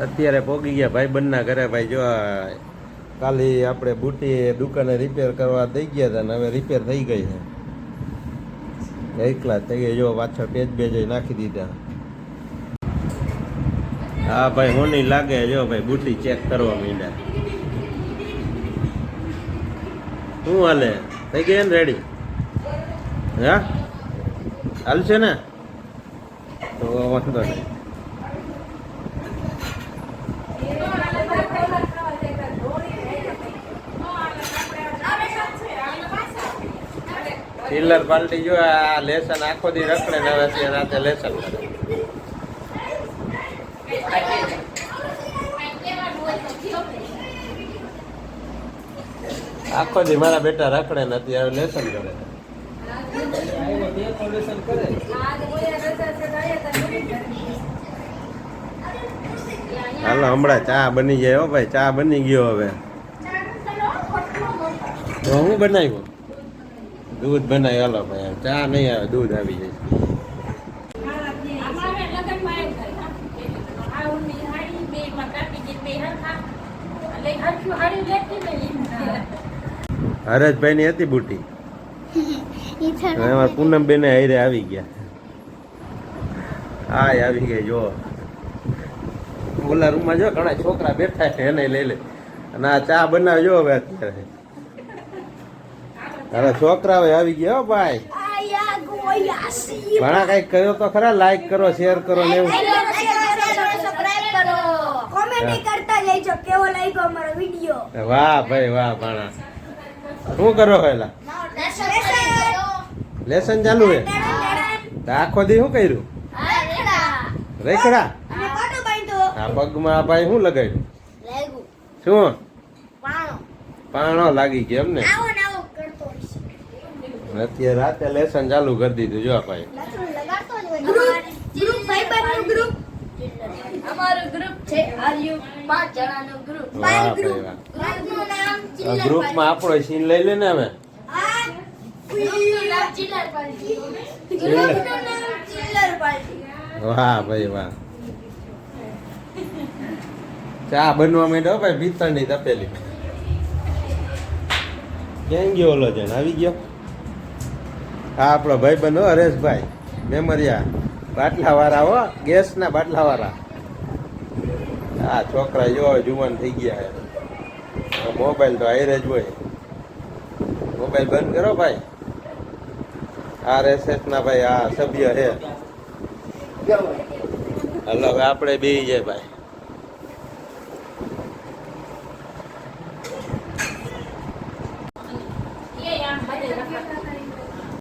અત્યારે પોગી ગયા ભાઈ બંધના ઘરે. ભાઈ જો કાલી આપણે બુટી દુકાને રિપેર કરવા દઈ ગયા હતા ને હવે રિપેર થઈ ગઈ છે. એકલા થઈ ગઈ જો પાછળ પેજ બેજ નાખી દીધા. હા ભાઈ હોની લાગે જો ભાઈ બુટી ચેક કરવા માંડ્યા. શું હાલે? થઈ ગઈ ને રેડી હા? હાલશે ને? તો વાંધો નહીં. ટીલર પાલટી જો આ લેસન આખો દી રખડે ને હવે અત્યારે રાતે લેસન કરે. આખો દી મારા બેટા રખડે ને અત્યારે લેસન કરે. હાલો, હમણાં ચા બની ગયો ભાઈ, ચા બની ગયો હવે. હું બનાવ્યું? દૂધ બનાવી હાલો ભાઈ ચા નહીં આવે દૂધ આવી જાય. હરેશભાઈ ની હતી બુટી. અમારા પૂનમ બેને હારે આવી ગયા. હા આવી ગઈ જો. ઓલા રૂમમાં જો ઘણા છોકરા બેઠા છે એને લઈ લે. અને આ ચા બનાવજો હવે અત્યારે. હવે છોકરાઓ આવી ગયા હો ભાઈ. ઘણા કંઈક કર્યો તો ખરા લાઈક કરો શેર કરો ને એવું. વાહ ભાઈ વાહ ભાણા. શું કરો પેલા લેસન ચાલુ હે આખો દી શું કર્યું? રેખડા. આ પગમાં આ ભાઈ શું લગાવ્યું શું? પાણો. લાગી ગયો એમ ને આવો ને આવો કરતો હશે અત્યારે રાતે લેસન ચાલુ કરી દીધું જો ભાઈ. અમારું ગ્રુપ છે આર્યુ પાંચ જણાનું ગ્રુપમાં આપણો સીન લઈ લે ને અમે. વાહ ભાઈ વાહ. ચા બનવા માંડ્યો ભાઈ ભીતરની તપેલી. કેમ ગયો ઓલો જણ? આવી ગયો? હા, આપણો ભાઈ બનો હરેશભાઈ. મેમરિયા. બાટલા વાળા હો, ગેસના બાટલા વાળા હા, છોકરા જો જુવાન થઈ ગયા છે. મોબાઈલ તો હારે જ હોય. મોબાઈલ બંધ કરો ભાઈ. આરએસએસ ના ભાઈ આ સભ્ય છે. હલો આપણે બે જાય ભાઈ.